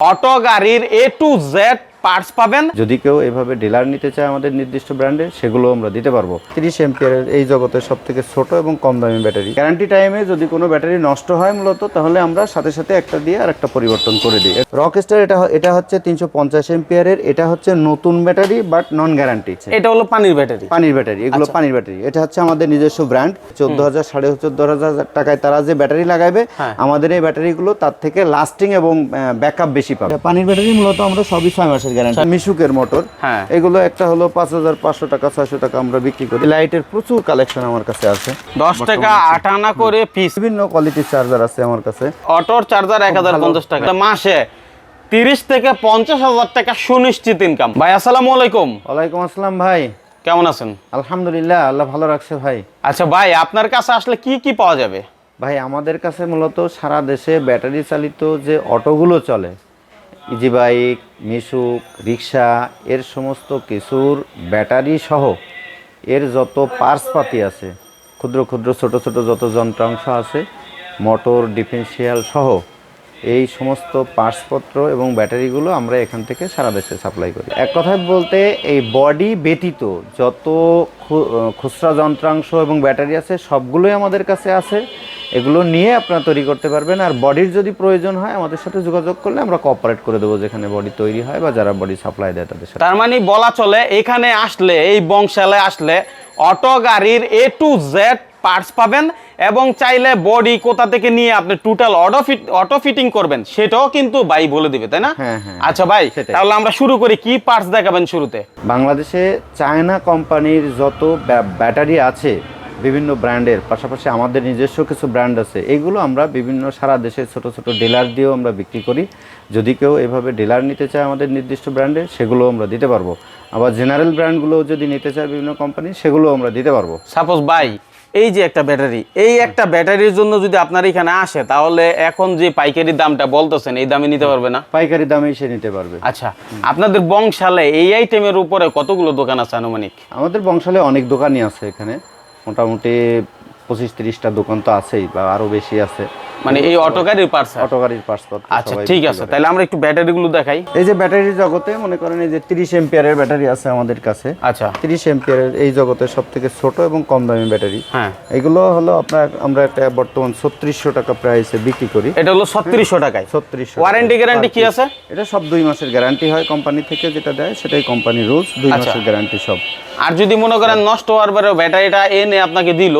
Auto গাড়ির এ to Z parts পাবেন। যদি কেউ এভাবে ডিলার নিতে চায় আমাদের নির্দিষ্ট ব্র্যান্ডে সেগুলো আমরা দিতে পারব। তিরিশ এম্পিয়ারের এই জগতের সব থেকে ছোট এবং কম দামি ব্যাটারি। গ্যারান্টি টাইমে যদি কোনো ব্যাটারি নষ্ট হয় মূলত তাহলে আমরা সাথে সাথে একটা দিয়ে আর একটা পরিবর্তন করে দিই। রকস্টার এটা এটা হচ্ছে তিনশো পঞ্চাশ এম্পিয়ারের এটা হচ্ছে নতুন ব্যাটারি বাট নন গ্যারান্টি এটা হলো পানির ব্যাটারি। পানির ব্যাটারি এগুলো পানির ব্যাটারি। এটা হচ্ছে আমাদের নিজস্ব ব্র্যান্ড চোদ্দ হাজার সাড়ে চোদ্দ হাজার টাকায় তারা যে ব্যাটারি লাগাবে হ্যাঁ। আমাদের এই ব্যাটারিগুলো তার থেকে লাস্টিং এবং ব্যাকআপ বেশি পাবে। পানির ব্যাটারি মূলত আমরা সবই ছয় মাসের গ্যারান্টি মিশুকের মোটর। হ্যাঁ। এগুলো একটা হলো পাঁচ হাজার পাঁচশো টাকা ছয়শো টাকা আমরা বিক্রি করি। লাইটের প্রচুর কালেকশন আমার কাছে আছে। দশ টাকা আট আনা করে পিস বিভিন্ন কোয়ালিটির চার্জার আছে আমার কাছে। অটোর চার্জার এক হাজার পঞ্চাশ টাকা। মাসে তিরিশ থেকে পঞ্চাশ হাজার টাকা সুনিশ্চিত ইনকাম ভাই আসসালামু আলাইকুম। ওয়ালাইকুম আসসালাম ভাই। কেমন আছেন? আলহামদুলিল্লাহ আল্লাহ ভালো রাখছে ভাই। আচ্ছা ভাই আপনার কাছে আসলে কি কি পাওয়া যাবে? ভাই আমাদের কাছে মূলত সারা দেশে ব্যাটারি চালিত যে অটোগুলো চলে ইজি বাইক মিশুক, রিক্সা, এর সমস্ত কিছুর ব্যাটারি সহ এর যত পার্সপাতি আছে, ক্ষুদ্র ক্ষুদ্র ছোট ছোট যত যন্ত্রাংশ আছে মোটর ডিফেন্সিয়াল সহ এই সমস্ত পার্টসপত্র এবং ব্যাটারিগুলো আমরা এখান থেকে সারা দেশে সাপ্লাই করি। এক কথায় বলতে এই বডি ব্যতীত যত খুচরা যন্ত্রাংশ এবং ব্যাটারি আছে, সবগুলোই আমাদের কাছে আছে। এগুলো নিয়ে আপনারা তৈরি করতে পারবেন। আর বডির যদি প্রয়োজন হয়, আমাদের সাথে যোগাযোগ করলে আমরা কোঅপারেট করে দেবো যেখানে বডি তৈরি হয় বা যারা বডি সাপ্লাই দেয় তাদের সাথে। তার মানে বলা চলে, এখানে আসলে, এই বংশালে আসলে, অটো গাড়ির এ টু জেড পার্টস পাবেন এবং চাইলে বডি কোথা থেকে নিয়ে আপনি total auto fit auto fitting করবেন সেটাও কিন্তু ভাই বলে দিবে তাই না? হ্যাঁ, হ্যাঁ। আচ্ছা ভাই তাহলে আমরা শুরু করি কি পার্টস দেখাবেন শুরুতে? বাংলাদেশে চায়না কোম্পানির যত ব্যা- ব্যাটারি আছে বিভিন্ন ব্র্যান্ডের পাশাপাশি আমাদের নিজস্ব কিছু ব্র্যান্ড আছে এগুলো আমরা বিভিন্ন সারা দেশে ছোট ছোট ডিলার দিয়েও আমরা বিক্রি করি। যদি কেউ এভাবে ডিলার নিতে চায় আমাদের নির্দিষ্ট ব্র্যান্ডে সেগুলো আমরা দিতে পারব। আবার জেনারেল ব্র্যান্ডগুলো যদি নিতে চায় বিভিন্ন কোম্পানি সেগুলো আমরা দিতে পারব। সাপোজ ভাই এই যে একটা ব্যাটারি এই একটা ব্যাটারির জন্য যদি আপনার এখানে আসে তাহলে এখন যে পাইকারি দামটা বলতেছেন এই দামে নিতে পারবে না? পাইকারি দামে সে নিতে পারবে। আচ্ছা আপনাদের বংশালে এই আইটেমের উপরে কতগুলো দোকান আছে আনুমানিক? আমাদের বংশালে অনেক দোকানই আছে এখানে। মোটামুটি পঁচিশ তিরিশটা দোকান তো আছেই বা আরও বেশি আছে। মানে এই অটো গাড়ির পার্টস অটো গাড়ির পার্সপত্র আচ্ছা ঠিক আছে তাহলে আমরা একটু ব্যাটারিগুলো দেখাই। এই যে ব্যাটারির জগতে মনে করেন এই যে তিরিশ এম্পিয়ারের ব্যাটারি আছে আমাদের কাছে। আচ্ছা। তিরিশ এম্পিয়ারের এই জগতের সব থেকে ছোট এবং কম দামি ব্যাটারি হ্যাঁ। এগুলো হলো আপনার আমরা একটা বর্তমান ছত্রিশশো টাকা প্রাইসে বিক্রি করি। এটা হলো ছত্রিশশো টাকায়। ছত্রিশশো ওয়ারেন্টি গ্যারান্টি কি আছে? এটা সব দুই মাসের গ্যারান্টি হয় কোম্পানি থেকে যেটা দেয় সেটাই কোম্পানি রুলস দুই আচ্ছা। মাসের গ্যারান্টি সব। আর যদি মনে করেন নষ্ট হওয়ার পরে ব্যাটারিটা এনে আপনাকে দিল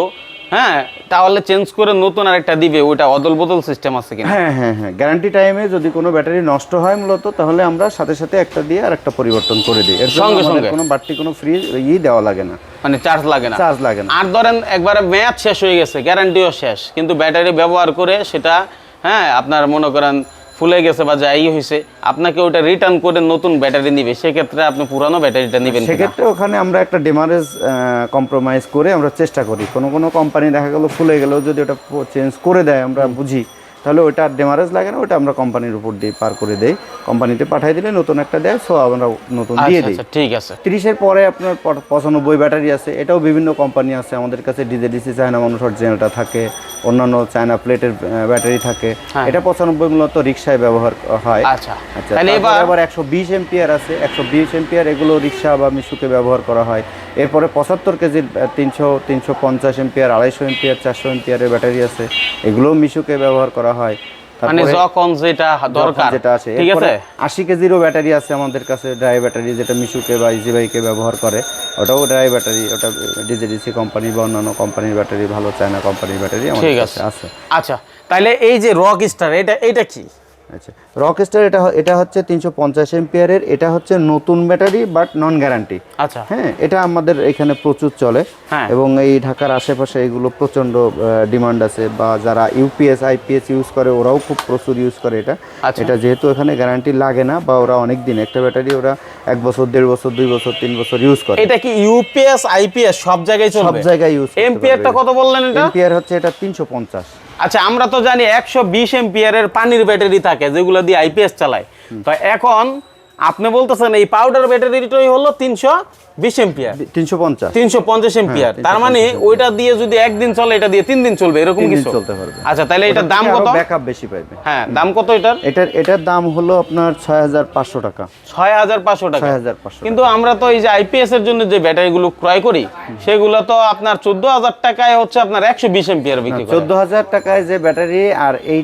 হ্যাঁ তাহলে চেঞ্জ করে নতুন আরেকটা দিবে ওইটা অদল বদল সিস্টেম আছে কিনা? হ্যাঁ হ্যাঁ হ্যাঁ। গ্যারান্টি টাইমে যদি কোনো ব্যাটারি নষ্ট হয় মূলত তাহলে আমরা সাথে সাথে একটা দিয়ে আরেকটা পরিবর্তন করে দিই। এর সঙ্গে সঙ্গে। কোনো বাড়তি কোনো ফ্রি ই দেওয়া লাগে না। মানে চার্জ লাগে না। চার্জ লাগে না। আর ধরেন একবারে মেয়াদ শেষ হয়ে গেছে গ্যারান্টিও শেষ। কিন্তু ব্যাটারি ব্যবহার করে সেটা হ্যাঁ আপনার মনে করেন ফুলে গেছে বা যাই হয়েছে, আপনাকে ওটা রিটার্ন করে নতুন ব্যাটারি নিবে। সেক্ষেত্রে আপনি পুরানো ব্যাটারিটা নেবেন সেক্ষেত্রে ওখানে আমরা একটা ডেমারেজ কম্প্রোমাইজ করে আমরা চেষ্টা করি। কোনো কোনো কোম্পানি দেখা গেলো, ফুলে গেলেও যদি ওটা চেঞ্জ করে দেয়, আমরা বুঝি। তাহলে ওটা ডেমারেজ লাগে না ওটা আমরা কোম্পানির উপর দিয়ে পার করে দেই। কোম্পানিতে পাঠিয়ে দিলে নতুন একটা দেয় সো আমরা নতুন দিয়ে আচ্ছা দিই। আচ্ছা ঠিক আছে। তিরিশের পরে আপনার পঁচানব্বই ব্যাটারি আছে এটাও বিভিন্ন কোম্পানি আছে আমাদের কাছে ডিজেডিসি চায়না মানুষ অরিজিনালটা থাকে অন্যান্য চায়না প্লেটের ব্যাটারি থাকে। হ্যাঁ। এটা পঁচানব্বই মূলত রিক্সায় ব্যবহার হয়। আচ্ছা। আচ্ছা আবার একশো বিশ এম্পিয়ার আছে একশো বিশ এম্পিয়ার এগুলো রিক্সা বা মিশুকে ব্যবহার করা হয়। এরপরে পঁচাত্তর কেজির তিনশো তিনশো পঞ্চাশ এম্পিয়ার আড়াইশো এম্পিয়ার চারশো এম্পিয়ারের ব্যাটারি আছে এগুলোও মিশুকে ব্যবহার করা হয়। মানে তারপরে যখন যেটা দরকার। যেটা আছে। ঠিক আছে? আশি কেজিরও ব্যাটারি আছে আমাদের কাছে ড্রাই ব্যাটারি যেটা মিশুকে বা ইজি বাইকে ব্যবহার করে। ওটাও ড্রাই ব্যাটারি ওটা ডিজেডিসি কোম্পানি বা অন্যান্য কোম্পানির ব্যাটারি ভালো চায়না কোম্পানির ব্যাটারি আমাদের কাছে আছে। আচ্ছা তাহলে এই যে রক স্টার এটা এটা কি? আচ্ছা। রকস্টার এটা এটা হচ্ছে তিনশো পঞ্চাশ এম্পিয়ারের এটা হচ্ছে নতুন ব্যাটারি বাট নন গ্যারান্টি আচ্ছা। হ্যাঁ এটা আমাদের এখানে প্রচুর চলে। হ্যাঁ। এবং এই ঢাকার আশেপাশে এগুলো প্রচণ্ড ডিমান্ড আছে বা যারা ইউপিএস আইপিএস ইউজ করে ওরাও খুব প্রচুর ইউজ করে এটা। আচ্ছা। এটা যেহেতু এখানে গ্যারান্টি লাগে না বা ওরা অনেক দিন একটা ব্যাটারি ওরা এক বছর দেড় বছর দুই বছর তিন বছর ইউজ করে। এটা কি ইউপিএস আইপিএস সব জায়গায় সব জায়গায় ইউজ এম্পিয়ারটা কত বললেন এটা? এম্পিয়ার হচ্ছে এটা তিনশো পঞ্চাশ। আচ্ছা আমরা তো জানি একশো বিশ এম্পিয়ারের পানির ব্যাটারি থাকে, যেগুলো দিয়ে আইপিএস চালায়। তো এখন আপনি বলতেছেন এই পাউডার ব্যাটারিটাই হলো তিনশো বিশ এম্পিয়ার। তিনশো পঞ্চাশ। তিনশো পঞ্চাশ এম্পিয়ার। তার মানে ওইটা দিয়ে যদি একদিন চলে এটা দিয়ে তিন দিন চলবে এরকম কিছু? চলতে পারবে। আচ্ছা তাহলে এটার দাম কত? ব্যাকআপ বেশি হ্যাঁ দাম কত এটার? এটার এটার দাম হলো আপনার ছয় হাজার পাঁচশো টাকা। ছয় হাজার পাঁচশো টাকা। ছয় হাজার পাঁচশো কিন্তু আমরা তো এই যে আইপিএস এর জন্য যে ব্যাটারিগুলো ক্রয় করি সেগুলো তো আপনার চোদ্দ হাজার টাকায় হচ্ছে আপনার একশো বিশ এম্পিয়ার বিক্রি চোদ্দ হাজার টাকায় যে ব্যাটারি আর এই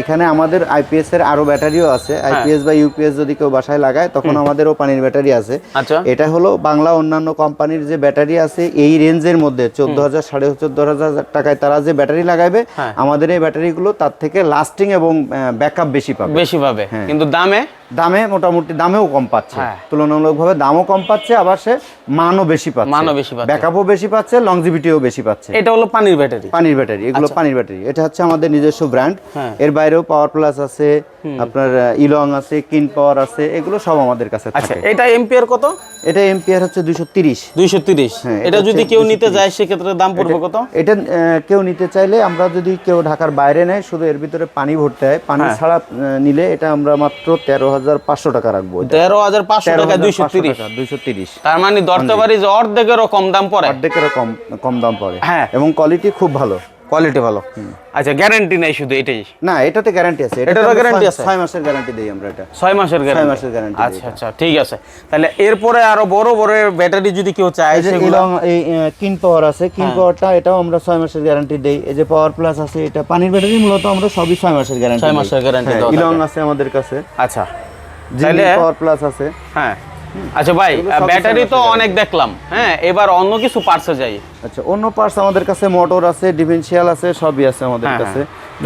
এখানে আমাদের আইপিএস এর আরও ব্যাটারিও আছে। হ্যাঁ। আইপিএস বা ইউপিএস যদি কেউ বাসায় লাগায় তখন আমাদেরও পানির ব্যাটারি আছে। আচ্ছা। এটা হলো বাংলা অন্যান্য কোম্পানির যে ব্যাটারি আছে এই রেঞ্জের মধ্যে চোদ্দ হাজার সাড়ে চোদ্দ হাজার টাকায় তারা যে ব্যাটারি লাগাবে হ্যাঁ। আমাদের এই ব্যাটারিগুলো তার থেকে লাস্টিং এবং ব্যাকআপ বেশি পাবে। বেশি পাবে। কিন্তু দামে দামে মোটামুটি দামেও কম পাচ্ছে। হ্যাঁ। তুলনামূলকভাবে দামও কম পাচ্ছে আবার সে মানও বেশি পাচ্ছে। মানও বেশি পাচ্ছে। ব্যাকআপও বেশি পাচ্ছে লংজিভিটিও বেশি পাচ্ছে। এটা হলো পানির ব্যাটারি। পানির ব্যাটারি এগুলো পানির ব্যাটারি। এটা হচ্ছে আমাদের নিজস্ব ব্র্যান্ড। হ্যাঁ। এর বাইরেও পাওয়ার প্লাস আছে আপনার ইলং আছে কিন পাওয়ার আছে এগুলো সব আমাদের কাছে আচ্ছা থাকে এটা এম্পিয়ার কত? এটা এম্পিয়ার হচ্ছে দুইশো তিরিশ। দুইশো তিরিশ। হ্যাঁ, এটা যদি কেউ নিতে যায় সেক্ষেত্রে দাম পড়বে কত? এটা কেউ নিতে চাইলে আমরা যদি কেউ ঢাকার বাইরে নেয় শুধু এর ভিতরে পানি ভরতে হয়। পানি হ্যাঁ। ছাড়া নিলে এটা আমরা মাত্র তেরো হাজার পাঁচশো টাকা রাখব তেরো হাজার পাঁচশো টাকা দুইশো তিরিশ। দুইশো তিরিশ। তার মানে ধরতে পারি যে অর্ধেকেরও কম দাম পড়ে। অর্ধেকেরও কম কম দাম পড়ে। হ্যাঁ। এবং কোয়ালিটি খুব ভালো। কোয়ালিটি ভালো। আচ্ছা গ্যারান্টি নেই শুধু এটাই? না এটাতে গ্যারান্টি আছে। এটারও ছয়- আছে? ছয় মাসের গ্যারান্টি দিই আমরা এটা। ছয় মাসের গ্যারান্টি মাসের guarantee আচ্ছা আচ্ছা ঠিক আছে। তাহলে এরপরে আরও বড় বড় ব্যাটারি যদি কেউ চায় সেগুলো এই কিন পাওয়ার আছে। কিন হ্যাঁ। পাওয়ারটা এটাও আমরা ছয় মাসের গ্যারান্টি দেই। এই যে পাওয়ার প্লাস আছে এটা পানির ব্যাটারি মূলত আমরা সবই ছয় মাসের গ্যারান্টি ছয় মাসের guarantee দেওয়া ইলং আছে আমাদের কাছে। আচ্ছা। তাহলে- পাওয়ার প্লাস আছে। হ্যাঁ। আচ্ছা ভাই ব্যাটারি তো অনেক দেখলাম। হ্যাঁ এবার অন্য কিছু পার্টসে যাই। আচ্ছা অন্য পার্টস আমাদের কাছে মোটর আছে ডিফেন্সিয়াল আছে সবই আছে আমাদের হ্যাঁ, কাছে।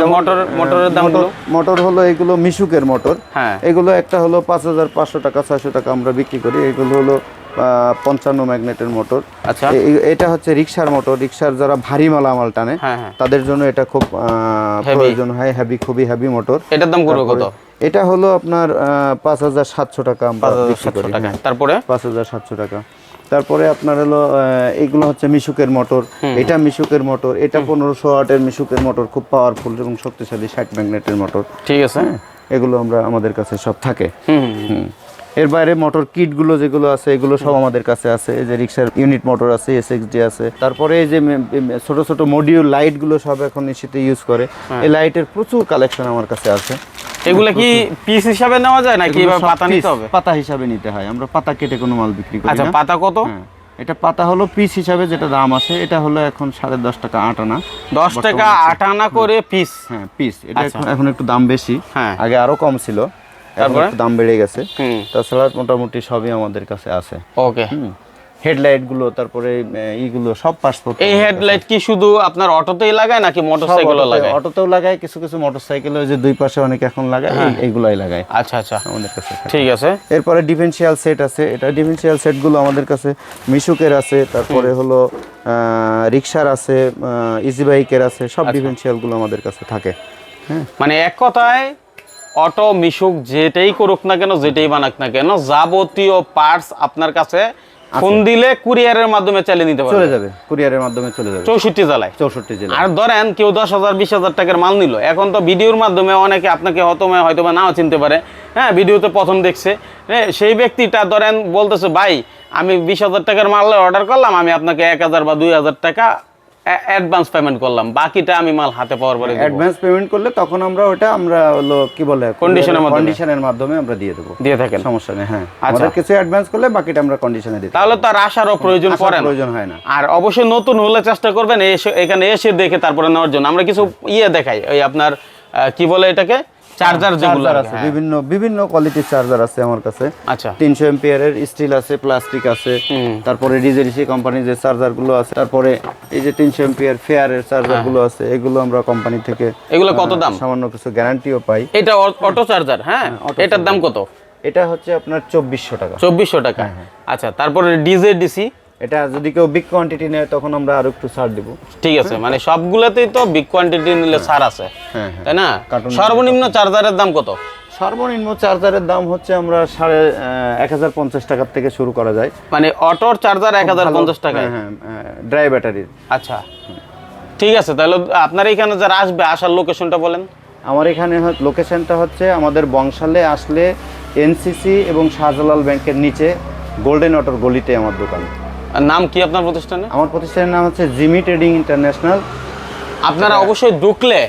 মোটর- মোটরের দামগুলো? মোটর হলো এগুলো মিশুকের মোটর হ্যাঁ। এগুলো একটা হলো পাঁচ হাজার পাঁচশো টাকা ছয়শো টাকা আমরা বিক্রি করি। এগুলো হলো পঞ্চান্ন ম্যাগনেটের মোটর আচ্ছা। এটা হচ্ছে রিক্সার মোটর রিক্সার যারা ভারী মালামাল টানে হ্যাঁ হ্যাঁ। তাদের জন্য এটা খুব প্রয়োজন হয়। হ্যাভি খুবই হ্যাভি মোটর এটার দাম কত? এটা হলো আপনার পাঁচ হাজার সাতশো টাকা তারপরে? পাঁচ হাজার সাতশো টাকা। তারপরে আপনার হলো এইগুলো এগুলো হচ্ছে মিশুকের মোটর। এটা মিশুকের মোটর। এটা পনেরোশো আটের মিশুকের মোটর খুব পাওয়ারফুল এবং শক্তিশালী ষাট ম্যাগনেটের মোটর। ঠিক আছে। এগুলো আমরা আমাদের কাছে সব থাকে। হুম। এর বাইরে মোটর কিটগুলো যেগুলো আছে এগুলো সব আমাদের কাছে আছে। এই যে রিক্সার ইউনিট মোটর আছে এসএক্সডি আছে। তারপরে এই যে ছোট ছোট মডিউল লাইটগুলো সব এখন শীতে ইউজ করে। এই লাইটের প্রচুর কালেকশন আমার কাছে আছে। এগুলা কি পিস হিসাবে নেওয়া যায় নাকি পাতা নিতে হবে? পাতা হিসাবে নিতে হয়। আমরা পাতা কেটে কোনো মাল বিক্রি করি আচ্ছা পাতা কত? হ্যাঁ, এটা পাতা হলো পিস হিসাবে যেটা দাম আছে এটা হলো এখন সাড়ে দশ টাকা আট আনা। দশ টাকা আট আনা করে পিস হ্যাঁ পিস এটা আচ্ছা। এখন- একটু দাম বেশি। হ্যাঁ। আগে আরও কম ছিল। তারপরে? দাম বেড়ে গেছে। তাছাড়া মোটামুটি সবই আমাদের কাছে আছে। ওকে। হেডলাইটগুলো তারপরে আহ, ইগুলো সব পাসপোর্ট এই হেডলাইট কি শুধু আপনার অটোতেই লাগায় নাকি মোটরসাইকেলও লাগায়? অটোতেও লাগায় কিছু কিছু মোটরসাইকেল যে দুই পাশে অনেকে এখন লাগায় এইগুলাই লাগায়। আচ্ছা আচ্ছা। আমাদের কাছে ঠিক আছে। এরপরে ডিফেন্সিয়াল সেট আছে। এটা ডিফেন্সিয়াল সেটগুলো আমাদের কাছে মিশুকের আছে তারপরে হলো রিক্সার আছে ইজি বাইকের আছে সব ডিফেন্সিয়ালগুলো আমাদের কাছে থাকে। হ্যাঁ। মানে এক কথায় অটো মিশুক যেটাই করুক না কেন যেটাই বানাক না কেন যাবতীয় পার্টস আপনার কাছে ফোন দিলে কুরিয়ারের মাধ্যমে চালিয়ে নিতে পারবে। চলে যাবে। কুরিয়ারের মাধ্যমে চলে যাবে। চৌষট্টি জেলায়। চৌষট্টি জেলা আর ধরেন কেউ দশ হাজার বিশ হাজার টাকার মাল নিল। এখন তো ভিডিওর মাধ্যমে অনেকে আপনাকে হয়তো হয়তো বা নাও চিনতে পারে। হ্যাঁ ভিডিওতে প্রথম দেখছে। হ্যাঁ সেই ব্যক্তিটা ধরেন বলতেছে ভাই আমি বিশ হাজার টাকার মাল অর্ডার করলাম আমি আপনাকে এক হাজার বা দুই হাজার টাকা অ্যাডভান্স পেমেন্ট করলাম। বাকিটা আমি মাল হাতে পাওয়ার পরে অ্যাডভান্স পেমেন্ট করলে তখন আমরা ওটা আমরা হলো কি বলে কন্ডিশনের মাধ্যমে। কন্ডিশনের মাধ্যমে আমরা দিয়ে দেবো। দিয়ে থাকেন। সমস্যা নেই হ্যাঁ। আচ্ছা। আমাদের কিছু অ্যাডভান্স করলে বাকিটা আমরা কন্ডিশনে দিই তাহলে তো আর আসারও প্রয়োজন পড়ে না। প্রয়োজন হয় না। আর অবশ্যই নতুন হলে চেষ্টা করবেন এসে এখানে এসে দেখে তারপরে নেওয়ার জন্য। আমরা কিছু ইয়ে দেখাই ওই আপনার কি বলে এটাকে? চার্জার যেগুলো আছে হ্যাঁ। বিভিন্ন বিভিন্ন কোয়ালিটির চার্জার আছে আমার কাছে। আচ্ছা। তিনশো এম্পিয়ারের স্টিল আছে প্লাস্টিক আছে তারপরে ডিজেলিসি কোম্পানির যে চার্জারগুলো আছে তারপরে এই যে তিনশো এম্পিয়ার ফেয়ারের চার্জারগুলো আছে এগুলো আমরা কোম্পানি থেকে এগুলো কত দাম? সামান্য কিছু গ্যারান্টিও পাই। এটা অটো চার্জার হ্যাঁ? এটার দাম কত? এটা হচ্ছে আপনার চব্বিশশো টাকা। চব্বিশশো টাকা। হ্যাঁ, আচ্ছা তারপরে ডিজে ডিসি? এটা যদি কেউ বিগ কোয়ান্টিটি নেয় তখন আমরা আরও একটু ছাড় দিব। ঠিক আছে মানে সবগুলোতেই তো বিগ কোয়ান্টিটি নিলে ছাড় আছে হ্যাঁ হ্যাঁ। তাই না? সর্বনিম্ন চার্জারের দাম কত? সর্বনিম্ন চার্জারের দাম হচ্ছে আমরা সাড়ে এক হাজার পঞ্চাশ টাকার থেকে শুরু করা যায়। মানে অটোর চার্জার এক হাজার পঞ্চাশ টাকায়? হ্যাঁ ড্রাই ব্যাটারির আচ্ছা। ঠিক আছে তাহলে আপনার এখানে যারা আসবে আসার লোকেশনটা বলেন। আমার এখানে লোকেশনটা হচ্ছে আমাদের বংশালে আসলে এনসিসি এবং শাহজালাল ব্যাংকের নিচে গোল্ডেন অটোর গলিতে আমার দোকান। নাম কি আপনার প্রতিষ্ঠানে আমার প্রতিষ্ঠানের নাম হচ্ছে জিমি ট্রেডিং ইন্টারন্যাশনাল। আপনারা অবশ্যই ঢুকলে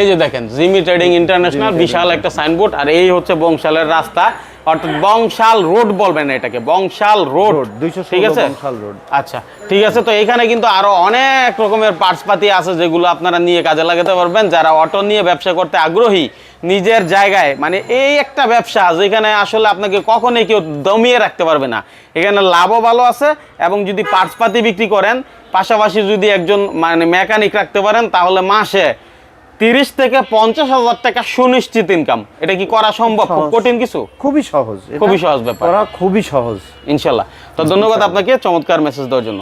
এই যে দেখেন জিমি ট্রেডিং ইন্টারন্যাশনাল বিশাল একটা সাইনবোর্ড আর এই হচ্ছে বংশালের রাস্তা। অর্থাৎ বংশাল রোড বলবেন এটাকে বংশাল রোড। রোড দুইশো ঠিক আছে? বংশাল রোড। আচ্ছা ঠিক আছে তো এখানে কিন্তু আরও অনেক রকমের পার্টস পাতি আছে যেগুলো আপনারা নিয়ে কাজে লাগাতে পারবেন। যারা অটো নিয়ে ব্যবসা করতে আগ্রহী নিজের জায়গায় মানে এই একটা ব্যবসা যেখানে আসলে আপনাকে কখনোই কেউ দমিয়ে রাখতে পারবে না। এখানে লাভও ভালো আছে এবং যদি পার্টস পাতি বিক্রি করেন পাশাপাশি যদি একজন মানে মেকানিক রাখতে পারেন তাহলে মাসে তিরিশ থেকে পঞ্চাশ হাজার টাকা সুনিশ্চিত ইনকাম এটা কি করা সম্ভব? খুব কঠিন কিছু? খুবই সহজ। খুবই সহজ ব্যাপার। খুবই সহজ। ইনশাল্লাহ। তো ধন্যবাদ আপনাকে চমৎকার মেসেজ দেওয়ার জন্য।